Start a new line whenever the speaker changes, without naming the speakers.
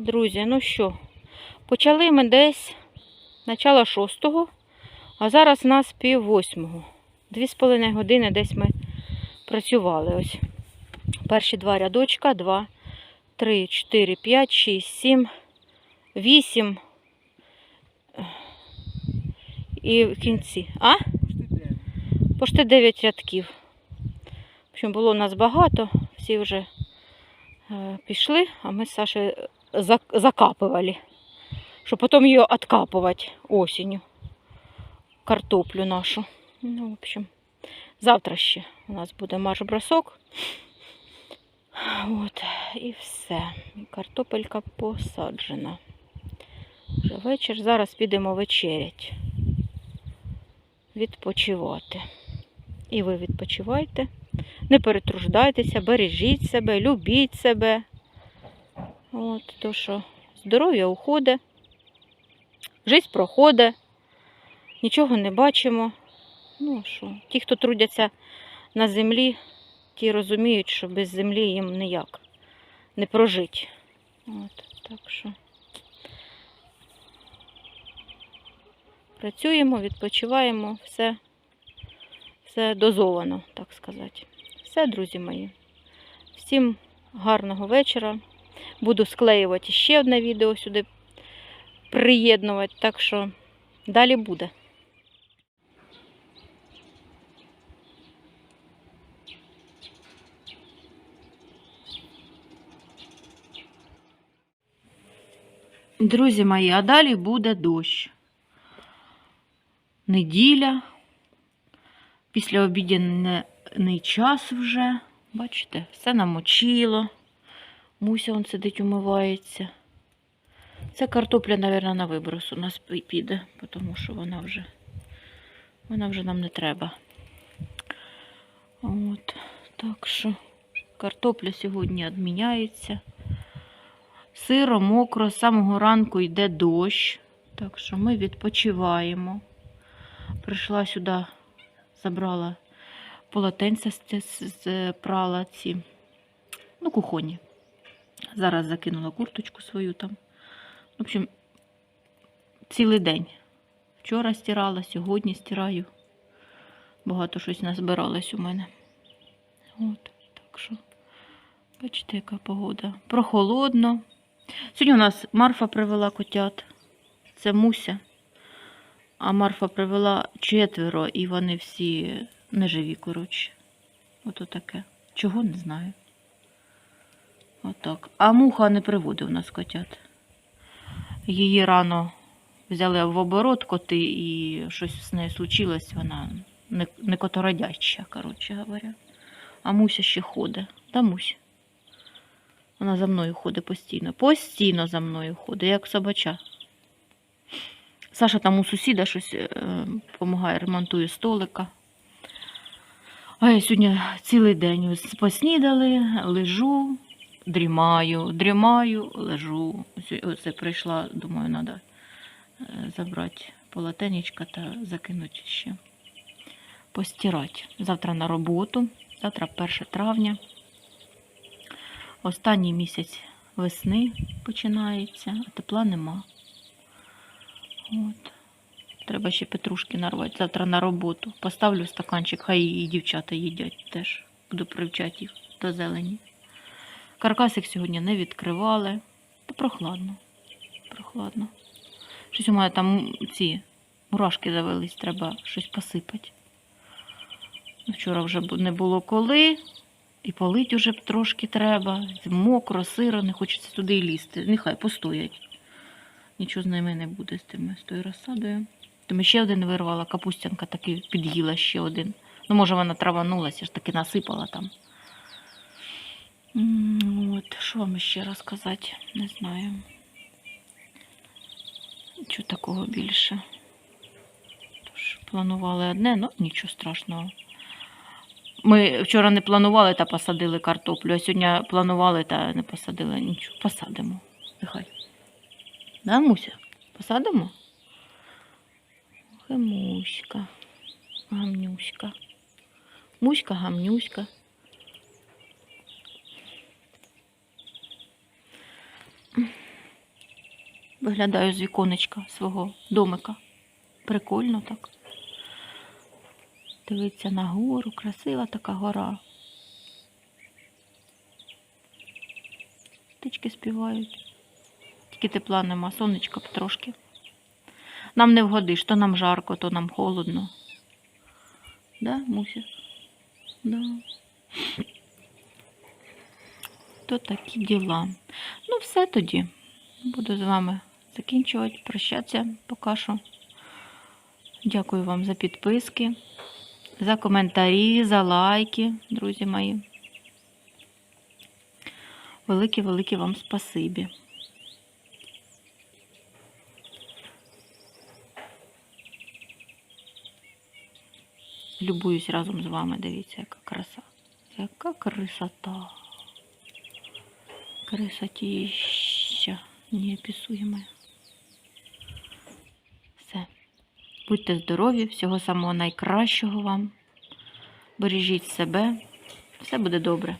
Друзі, ну що, почали ми десь начало шостого, а зараз у нас пів восьмого. Дві з половиною години десь ми працювали. Ось перші два рядочка, два, три, чотири, п'ять, шість, сім, вісім. І в кінці. А? Пошти 9 рядків. В общем, було нас багато, всі вже е, пішли, а ми з Сашею зак- закапували, щоб потім її відкапувати осінню. Картоплю нашу. Ну, в общем, завтра ще у нас буде марш-бросок. От, і все. Картопелька посаджена. Вже вечір. Зараз підемо вечерять. Відпочивати. І ви відпочивайте. Не перетруждайтеся, бережіть себе, любіть себе. От, то що здоров'я уходить, життя проходить, нічого не бачимо. Ну що, ті, хто трудяться на землі, ті розуміють, що без землі їм ніяк не прожить. От, так що працюємо, відпочиваємо, все, все дозовано, так сказати. Все, друзі мої. Всім гарного вечора. Буду склеювати ще одне відео сюди, приєднувати, так що далі буде. Друзі мої, а далі буде дощ. Неділя. Після обідяний час вже. Бачите, все намочило. Муся он сидить, умивається. Це картопля, мабуть, на виброс у нас піде, тому що вона вже, вона вже нам не треба. От, так що картопля сьогодні відміняється. Сиро, мокро, з самого ранку йде дощ. Так що ми відпочиваємо. Прийшла сюди, забрала полотенця з, прала ці, ну, кухонні. Зараз закинула курточку свою там. В общем, цілий день. Вчора стирала, сьогодні стираю. Багато щось назбиралось у мене. От, так що, бачите, яка погода. Прохолодно. Сьогодні у нас Марфа привела котят. Це Муся. А Марфа привела четверо, і вони всі неживі, коротше. Ото таке. Чого не знаю. Отак. А муха не приводив у нас котят. Її рано взяли в оборот коти і щось з нею случилось, вона не, не котородяща, коротше говоря. А Муся ще ходить. Та Мусь. Вона за мною ходить постійно. Постійно за мною ходить, як собача. Саша там у сусіда щось допомагає, ремонтує столика. А я сьогодні цілий день поснідали, лежу, дрімаю, дрімаю, лежу. Оце прийшла, думаю, треба забрати полотенечко та закинути ще. Постирати. Завтра на роботу. Завтра 1 травня. Останній місяць весни починається, а тепла нема. От. Треба ще петрушки нарвати. Завтра на роботу. Поставлю стаканчик, хай і дівчата їдять теж. Буду привчати їх до зелені. Каркасик сьогодні не відкривали. Та прохладно. Прохладно. Щось у мене там ці мурашки завелись, треба щось посипати. Вчора вже не було коли. І полить уже трошки треба. Мокро, сиро, не хочеться туди і лізти. Нехай постоять. Нічого з ними не буде з тими з тою розсадою. Тому ще один вирвала, капустянка таки під'їла ще один. Ну, може, вона траванулася, ж таки насипала там. Вам ще розказати? Не знаю. Нічого такого більше. Тож, планували одне, ну нічого страшного. Ми вчора не планували та посадили картоплю, а сьогодні планували та не посадили нічого. Посадимо. Нехай. Да, Муся? Посадимо? Муська. Гамнюська. Муська, гамнюська. Виглядаю з віконечка свого домика. Прикольно так. Дивиться на гору, красива така гора. Птички співають. Тільки тепла нема, сонечка трошки. Нам не вгодиш, то нам жарко, то нам холодно. Да, Муся? Да. То такі діла. Ну, все тоді. Буду з вами закінчувати, прощатися поки що. Дякую вам за підписки, за коментарі, за лайки, друзі мої. Велике-велике вам спасибі. Любуюсь разом з вами, дивіться, яка краса. Яка красота. Красотища неописуемая. Все. Будьте здорові, всього самого найкращого вам. Бережіть себе. Все буде добре.